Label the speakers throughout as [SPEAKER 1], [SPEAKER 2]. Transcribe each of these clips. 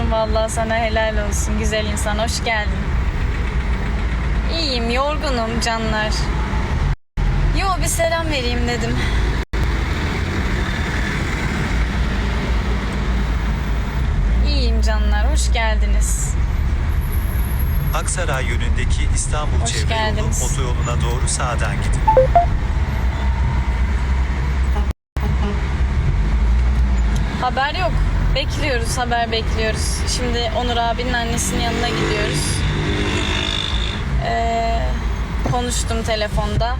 [SPEAKER 1] olsun vallahi sana helal olsun. Güzel insan hoş geldin. İyiyim yorgunum canlar. Yo bir selam vereyim dedim. İyiyim canlar hoş geldiniz.
[SPEAKER 2] Aksaray yönündeki İstanbul
[SPEAKER 1] Hoş
[SPEAKER 2] Çevre Yolu
[SPEAKER 1] geldiniz.
[SPEAKER 2] otoyoluna doğru sağdan gidin.
[SPEAKER 1] Haber yok. Bekliyoruz haber bekliyoruz. Şimdi Onur abinin annesinin yanına gidiyoruz. Ee, konuştum telefonda.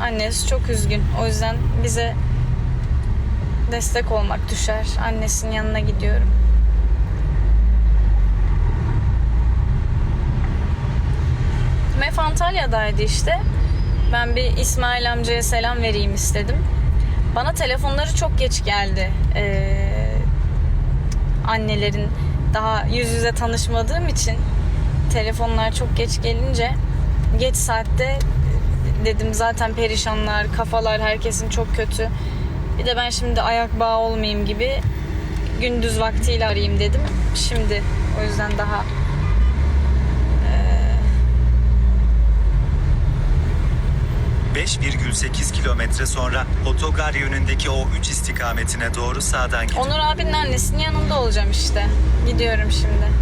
[SPEAKER 1] Annesi çok üzgün. O yüzden bize destek olmak düşer. Annesinin yanına gidiyorum. Mef Antalya'daydı işte. Ben bir İsmail amcaya selam vereyim istedim. Bana telefonları çok geç geldi. Ee, annelerin daha yüz yüze tanışmadığım için telefonlar çok geç gelince geç saatte dedim zaten perişanlar, kafalar herkesin çok kötü. Bir de ben şimdi ayak bağı olmayayım gibi gündüz vaktiyle arayayım dedim. Şimdi o yüzden daha
[SPEAKER 2] 5,8 kilometre sonra otogar yönündeki O3 istikametine doğru sağdan gidin.
[SPEAKER 1] Onur abinin annesinin yanında olacağım işte. Gidiyorum şimdi.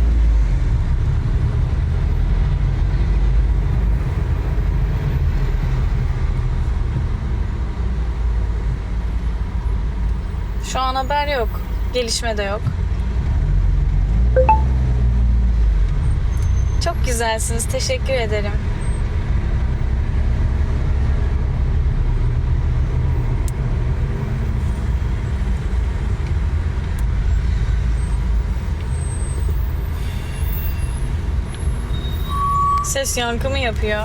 [SPEAKER 1] Şu an haber yok. Gelişme de yok. Çok güzelsiniz. Teşekkür ederim. Ses yankı mı yapıyor?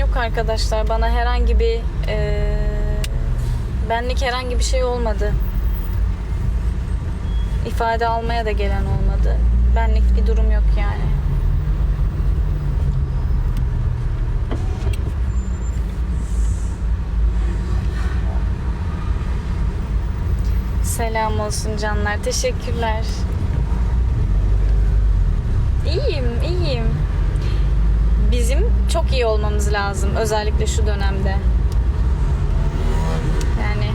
[SPEAKER 1] Yok arkadaşlar bana herhangi bir eee, benlik herhangi bir şey olmadı. İfade almaya da gelen olmadı. Benlik bir durum yok yani. Selam olsun canlar. Teşekkürler. İyiyim, iyiyim. Bizim çok iyi olmamız lazım özellikle şu dönemde. Yani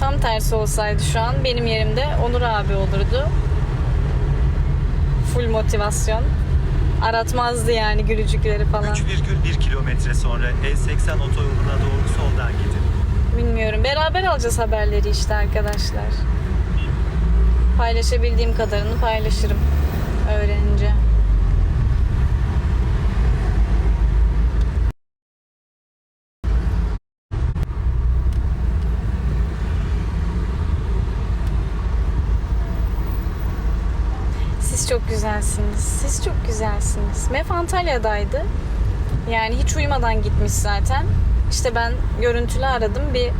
[SPEAKER 1] tam tersi olsaydı şu an benim yerimde Onur abi olurdu. Full motivasyon. Aratmazdı yani gülücükleri falan.
[SPEAKER 2] 3,1 kilometre sonra E80 otoyoluna doğru soldan gidin.
[SPEAKER 1] Bilmiyorum. Beraber alacağız haberleri işte arkadaşlar. Paylaşabildiğim kadarını paylaşırım öğrenince. Siz çok güzelsiniz. Siz çok güzelsiniz. Mef Antalya'daydı. Yani hiç uyumadan gitmiş zaten. İşte ben görüntülü aradım. Bir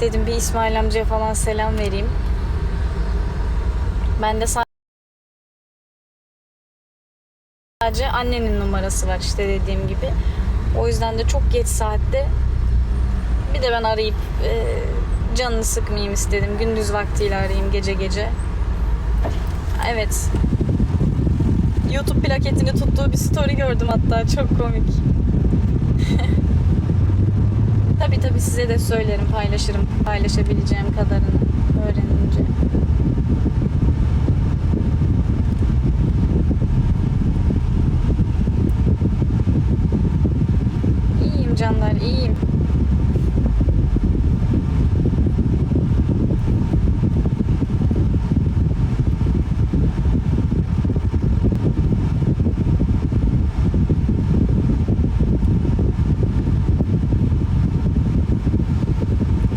[SPEAKER 1] dedim bir İsmail amcaya falan selam vereyim. Ben de sadece annenin numarası var işte dediğim gibi. O yüzden de çok geç saatte bir de ben arayıp e, canını sıkmayayım istedim. Gündüz vaktiyle arayayım gece gece. Evet. YouTube plaketini tuttuğu bir story gördüm hatta çok komik. tabi tabi size de söylerim paylaşırım paylaşabileceğim kadarını öğrenince. İyiyim canlar iyiyim.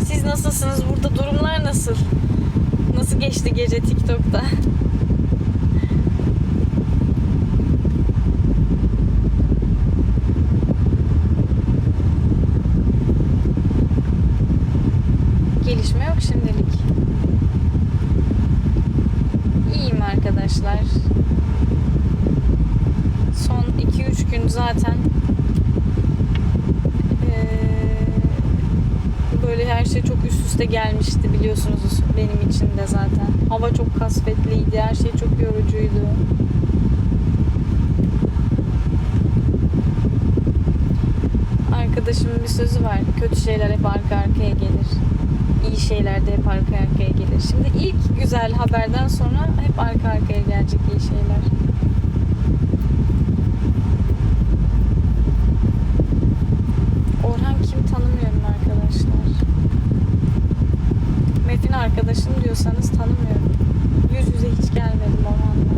[SPEAKER 1] Siz nasılsınız? Burada durumlar nasıl? Nasıl geçti gece TikTok'ta? gelişme yok şimdilik. İyiyim arkadaşlar. Son 2-3 gün zaten böyle her şey çok üst üste gelmişti biliyorsunuz benim için de zaten. Hava çok kasvetliydi, her şey çok yorucuydu. Arkadaşımın bir sözü var. Kötü şeyler hep arka arkaya gelir. İyi şeyler de hep arka arkaya gelir. Şimdi ilk güzel haberden sonra hep arka arkaya gelecek iyi şeyler. Orhan kim tanımıyorum arkadaşlar. Metin arkadaşım diyorsanız tanımıyorum. Yüz yüze hiç gelmedim Orhan'la.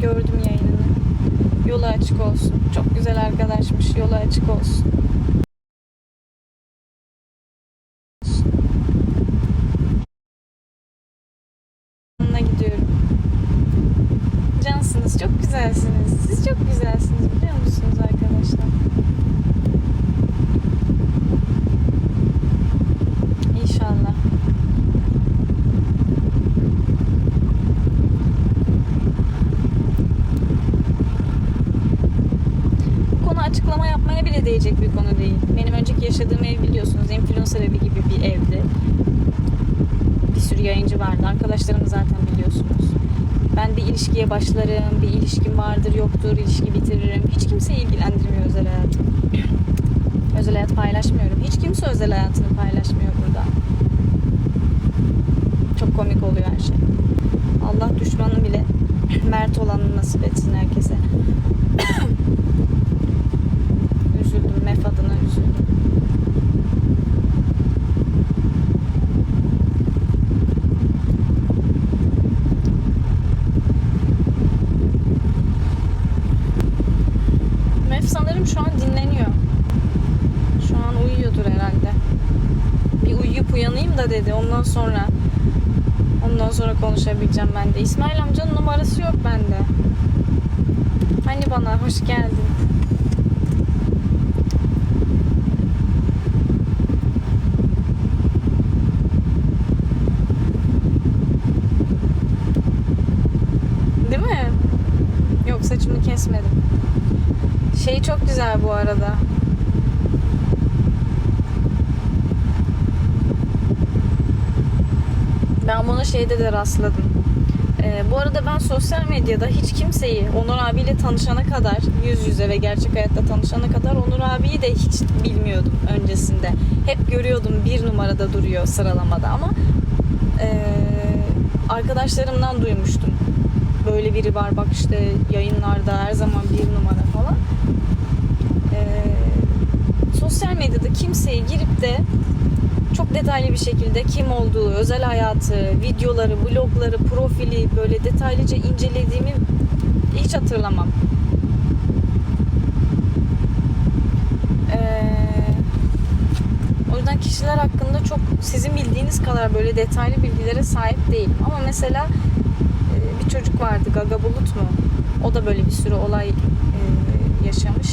[SPEAKER 1] Gördüm yayınını. Yolu açık olsun. Çok güzel arkadaşmış. Yolu açık olsun. Yanına gidiyorum. Cansınız. Çok güzelsiniz. Siz çok güzelsiniz biliyor musunuz arkadaşlar? İnşallah. Bu konu açıklama yapmaya bile değecek bir konu değil. Benim önceki yaşadığım ev biliyorsunuz influencer evi gibi bir evdi. Bir sürü yayıncı Arkadaşlarımı zaten biliyorsunuz. Ben bir ilişkiye başlarım, bir ilişkim vardır yoktur, ilişki bitiririm. Hiç kimseyi ilgilendirmiyor özel hayatım. Özel hayat paylaşmıyorum. Hiç kimse özel hayatını paylaşmıyor burada. Çok komik oluyor her şey. Allah düşmanı bile mert olanı nasip etsin herkese. üzüldüm. Mef adına üzüldüm. Mef sanırım şu an dinleniyor. Şu an uyuyordur herhalde. Bir uyuyup uyanayım da dedi. Ondan sonra ondan sonra konuşabileceğim ben de. İsmail amcanın numarası yok bende. Hani bana hoş geldin. Değil mi? Yok saçımı kesmedim. Şey çok güzel bu arada. Ben buna şeyde de rastladım. Ee, bu arada ben sosyal medyada hiç kimseyi Onur abiyle tanışana kadar yüz yüze ve gerçek hayatta tanışana kadar Onur abiyi de hiç bilmiyordum öncesinde. Hep görüyordum bir numarada duruyor sıralamada ama ee, arkadaşlarımdan duymuştum. Böyle biri var bak işte yayınlarda her zaman bir numara falan. Ee, sosyal medyada kimseye girip de çok detaylı bir şekilde kim olduğu, özel hayatı, videoları, vlogları, profili böyle detaylıca incelediğimi hiç hatırlamam. Ee, o yüzden kişiler hakkında çok sizin bildiğiniz kadar böyle detaylı bilgilere sahip değilim. Ama mesela e, bir çocuk vardı Gaga Bulut mu? O da böyle bir sürü olay e, yaşamış.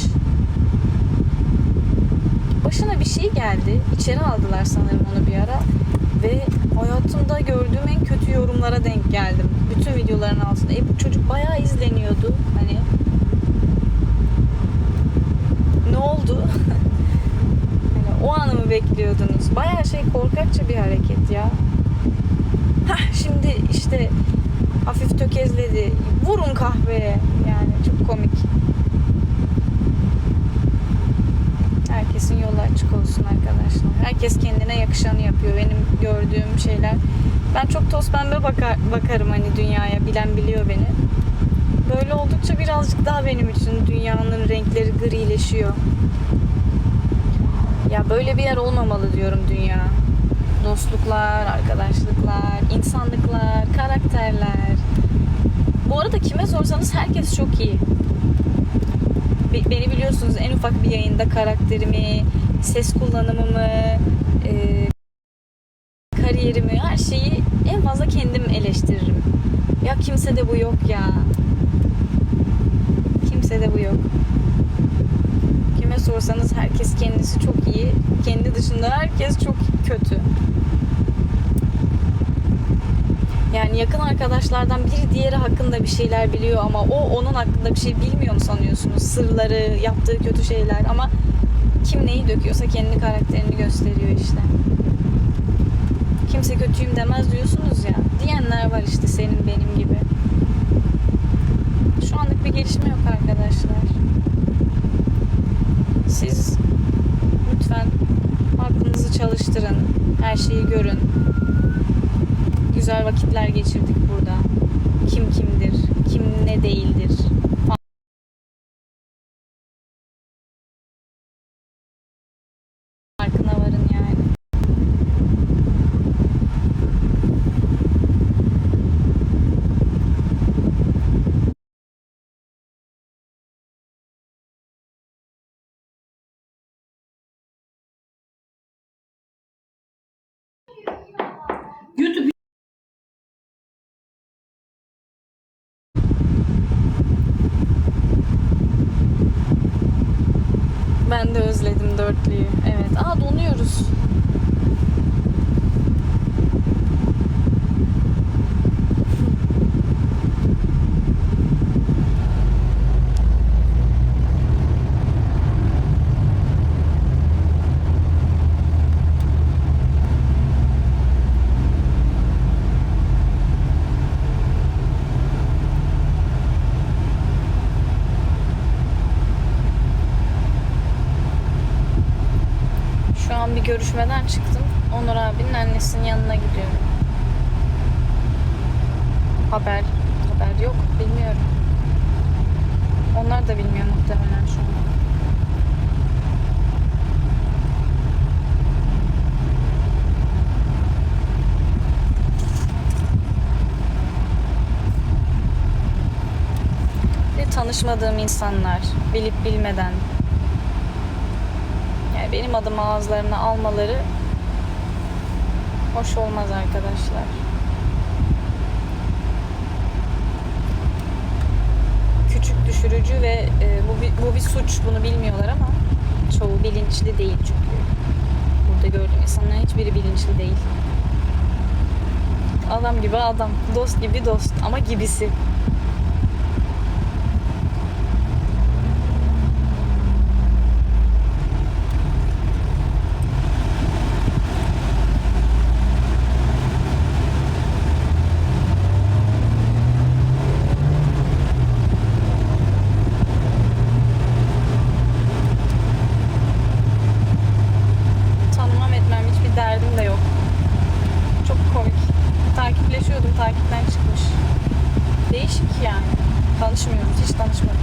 [SPEAKER 1] Başına bir şey geldi. İçeri aldılar sanırım onu bir ara. Ve hayatımda gördüğüm en kötü yorumlara denk geldim. Bütün videoların altında. E bu çocuk bayağı izleniyordu. Hani ne oldu? hani o anı mı bekliyordunuz? Bayağı şey korkakça bir hareket ya. Hah şimdi işte hafif tökezledi. Vurun kahveye. Yani çok komik. Herkesin yolu açık olsun arkadaşlar. Herkes kendine yakışanı yapıyor. Benim gördüğüm şeyler. Ben çok toz pembe bakar, bakarım hani dünyaya. Bilen biliyor beni. Böyle oldukça birazcık daha benim için dünyanın renkleri grileşiyor. Ya böyle bir yer olmamalı diyorum dünya. Dostluklar, arkadaşlıklar, insanlıklar, karakterler. Bu arada kime sorsanız herkes çok iyi. Be- Beni biliyorsunuz en ufak bir yayında karakterimi, ses kullanımımı, e, kariyerimi, her şeyi en fazla kendim eleştiririm. Ya kimse de bu yok ya. Kimse de bu yok. Kime sorsanız herkes kendisi çok iyi. Kendi dışında herkes çok kötü. Yani yakın arkadaşlardan biri diğeri hakkında bir şeyler biliyor ama o onun hakkında bir şey bilmiyor mu sanıyorsunuz? Sırları, yaptığı kötü şeyler ama kim neyi döküyorsa kendi karakterini gösteriyor işte. Kimse kötüyüm demez diyorsunuz ya. Diyenler var işte senin benim gibi. Şu anlık bir gelişme yok arkadaşlar. Siz lütfen aklınızı çalıştırın. Her şeyi görün. Güzel vakitler geçirdik burada. Kim kimdir, kim ne değildir. shortly görüşmeden çıktım. Onur abinin annesinin yanına gidiyorum. Haber, haber yok. Bilmiyorum. Onlar da bilmiyor muhtemelen şu an. Tanışmadığım insanlar, bilip bilmeden benim adımı ağızlarına almaları hoş olmaz arkadaşlar. Küçük düşürücü ve e, bu, bir, bu bir suç. Bunu bilmiyorlar ama çoğu bilinçli değil çünkü. Burada gördüğüm insanların hiçbiri bilinçli değil. Adam gibi adam, dost gibi dost ama gibisi. tanımam etmem hiçbir derdim de yok. Çok komik. Takipleşiyordum, takipten çıkmış. Değişik yani. Tanışmıyoruz, hiç tanışmadık.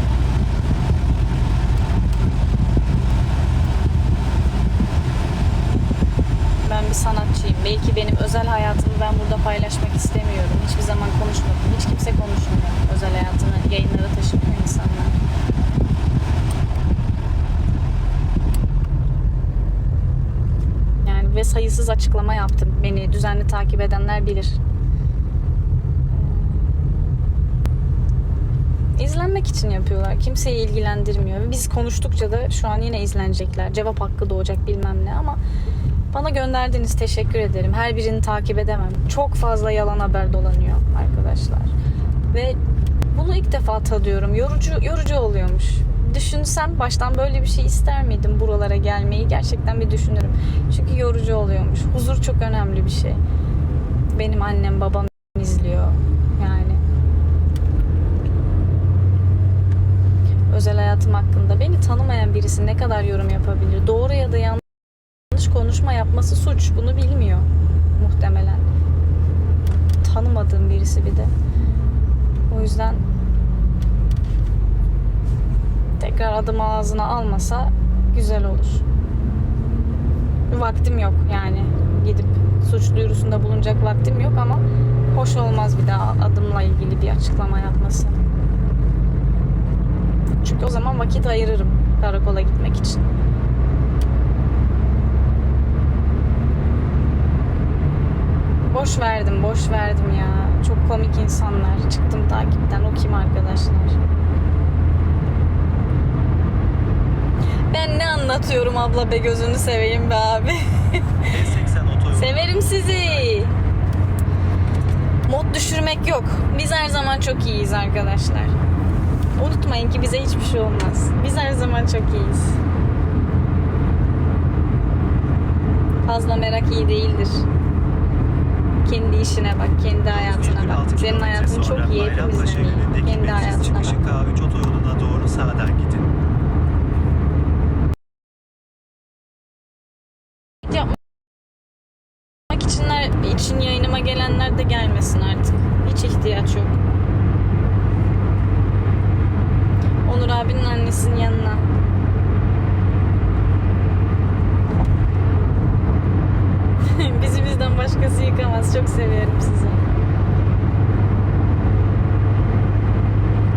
[SPEAKER 1] Ben bir sanatçıyım. Belki benim özel hayatımı ben burada paylaşmak istemiyorum. Hiçbir zaman konuşmadım. Hiç kimse konuşmuyor. Özel hayatını yayınlara taşımıyor insanlar. Ve sayısız açıklama yaptım. Beni düzenli takip edenler bilir. İzlenmek için yapıyorlar. Kimseyi ilgilendirmiyor. Ve Biz konuştukça da şu an yine izlenecekler. Cevap hakkı doğacak bilmem ne ama bana gönderdiniz teşekkür ederim. Her birini takip edemem. Çok fazla yalan haber dolanıyor arkadaşlar. Ve bunu ilk defa tadıyorum. Yorucu yorucu oluyormuş. Düşünsem baştan böyle bir şey ister miydim buralara gelmeyi? Gerçekten bir düşünürüm. Çünkü yorucu oluyormuş. Huzur çok önemli bir şey. Benim annem babam izliyor. Yani özel hayatım hakkında beni tanımayan birisi ne kadar yorum yapabilir? Doğru ya da yanlış konuşma yapması suç. Bunu bilmiyor muhtemelen. Tanımadığım birisi bir de. O yüzden tekrar adım ağzına almasa güzel olur. Vaktim yok yani gidip suç duyurusunda bulunacak vaktim yok ama hoş olmaz bir daha adımla ilgili bir açıklama yapması. Çünkü o zaman vakit ayırırım karakola gitmek için. Boş verdim, boş verdim ya. Çok komik insanlar. Çıktım takipten. O kim arkadaşlar? Ben ne anlatıyorum abla be gözünü seveyim be abi.
[SPEAKER 2] E80 otoyolu.
[SPEAKER 1] Severim sizi. Mod düşürmek yok. Biz her zaman çok iyiyiz arkadaşlar. Unutmayın ki bize hiçbir şey olmaz. Biz her zaman çok iyiyiz. Fazla merak iyi değildir. Kendi işine bak, kendi hayatına
[SPEAKER 2] 1,6
[SPEAKER 1] bak. Senin hayatın çok iyi, hepimizden iyi. Kendi hayatına bak.
[SPEAKER 2] çıkışı K3 otoyoluna doğru sağdan gidin.
[SPEAKER 1] yapmak içinler, için yayınıma gelenler de gelmesin artık. Hiç ihtiyaç yok. Onur abinin annesinin yanına. Bizi bizden başkası yıkamaz. Çok seviyorum sizi.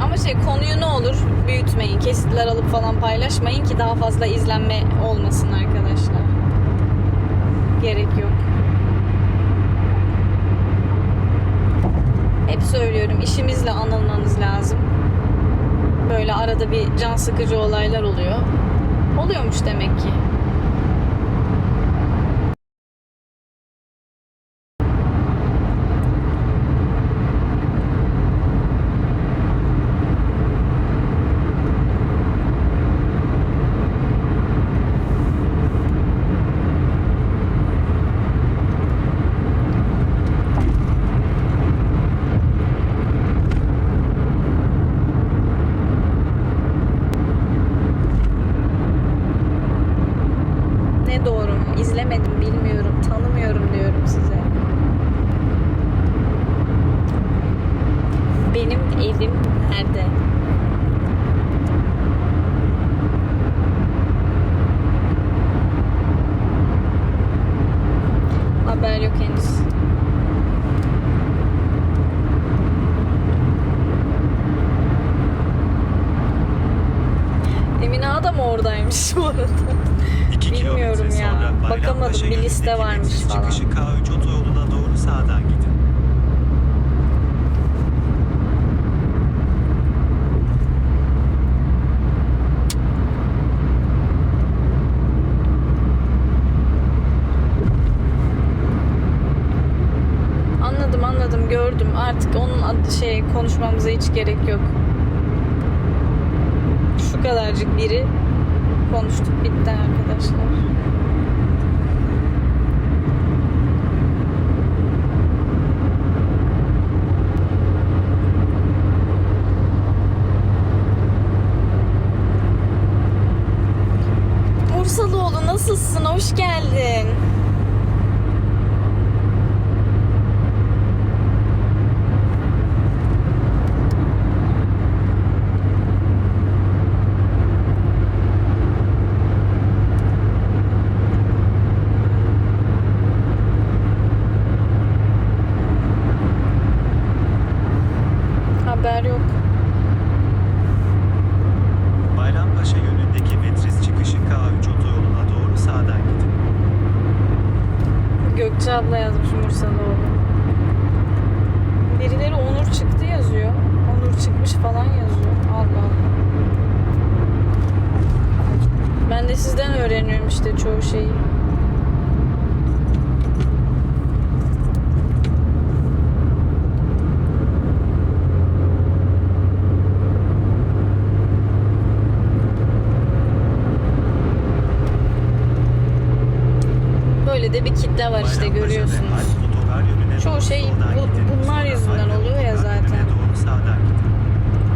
[SPEAKER 1] Ama şey konuyu ne olur büyütmeyin. Kesitler alıp falan paylaşmayın ki daha fazla izlenme olmasın arkadaşlar. Gerek yok. Hep söylüyorum işimizle anılmanız lazım. Böyle arada bir can sıkıcı olaylar oluyor. Oluyormuş demek ki. Ne doğru mu? İzlemedim, bilmiyorum, tanımıyorum diyorum size. Benim evim nerede? Haber yok henüz. Emine da mı oradaymış bu arada?
[SPEAKER 2] 2
[SPEAKER 1] Bilmiyorum ya. Bakamadım, bir liste varmış falan.
[SPEAKER 2] çıkışı K3 otoyoluna doğru sağdan gidin.
[SPEAKER 1] Anladım anladım gördüm. Artık onun adı şey konuşmamıza hiç gerek yok. Şu kadarcık biri konuştuk bitti arkadaşlar. Bursalıoğlu nasılsın? Hoş geldin. Haber yok.
[SPEAKER 2] Bayrampaşa yönündeki Metris çıkışı K3 otoyoluna doğru sağdan gidin.
[SPEAKER 1] Gökçe abla yazmış Mursaloğlu. Birileri Onur çıktı yazıyor. Onur çıkmış falan yazıyor. Allah Allah. Ben de sizden öğreniyorum işte çoğu şeyi. Böyle de bir kitle var işte görüyorsunuz. Çoğu şey bu- bunlar yüzünden oluyor ya zaten.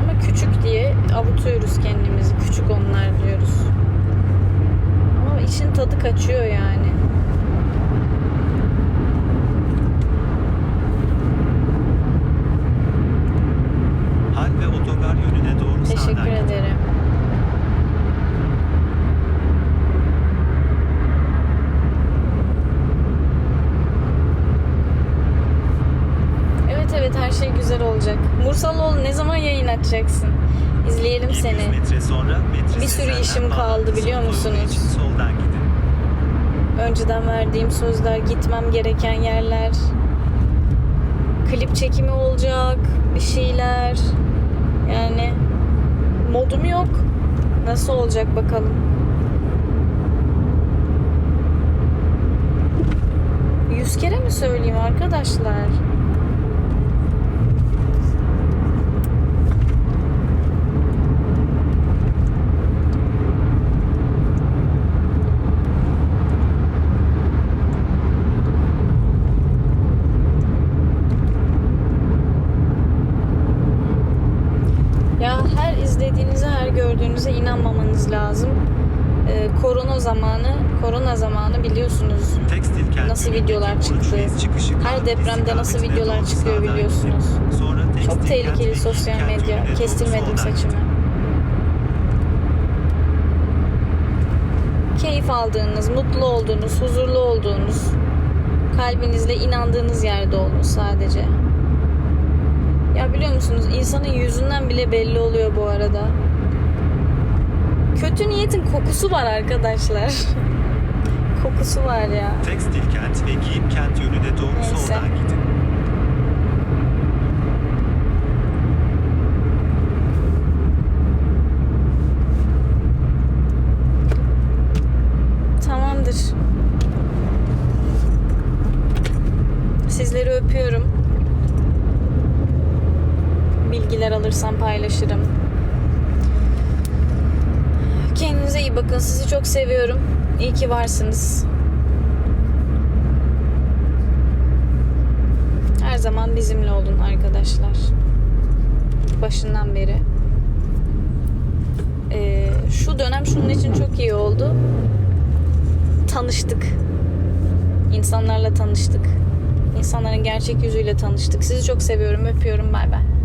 [SPEAKER 1] Ama küçük diye avutuyoruz kendimizi. Küçük onlar diyoruz. Ama işin tadı kaçıyor yani. gereken yerler. Klip çekimi olacak, bir şeyler. Yani modum yok. Nasıl olacak bakalım. Yüz kere mi söyleyeyim arkadaşlar? İnanmamanız lazım. Ee, korona zamanı, korona zamanı biliyorsunuz. Nasıl videolar
[SPEAKER 2] 13
[SPEAKER 1] çıktı? Her depremde nasıl videolar çıkıyor biliyorsunuz. Çok tehlikeli sosyal medya. Kestirmedim saçımı. Keyif aldığınız, mutlu olduğunuz, huzurlu olduğunuz, kalbinizle inandığınız yerde olun sadece. Ya biliyor musunuz insanın yüzünden bile belli oluyor bu arada. Kötü niyetin kokusu var arkadaşlar. kokusu var ya.
[SPEAKER 2] Tekstil kent ve giyim kent yönüne doğru
[SPEAKER 1] Neyse.
[SPEAKER 2] soldan gidin.
[SPEAKER 1] Tamamdır. Sizleri öpüyorum. Bilgiler alırsam paylaşırım. Kendinize iyi bakın. Sizi çok seviyorum. İyi ki varsınız. Her zaman bizimle olun arkadaşlar. Başından beri. Ee, şu dönem şunun için çok iyi oldu tanıştık. İnsanlarla tanıştık. İnsanların gerçek yüzüyle tanıştık. Sizi çok seviyorum, öpüyorum. Bay bay.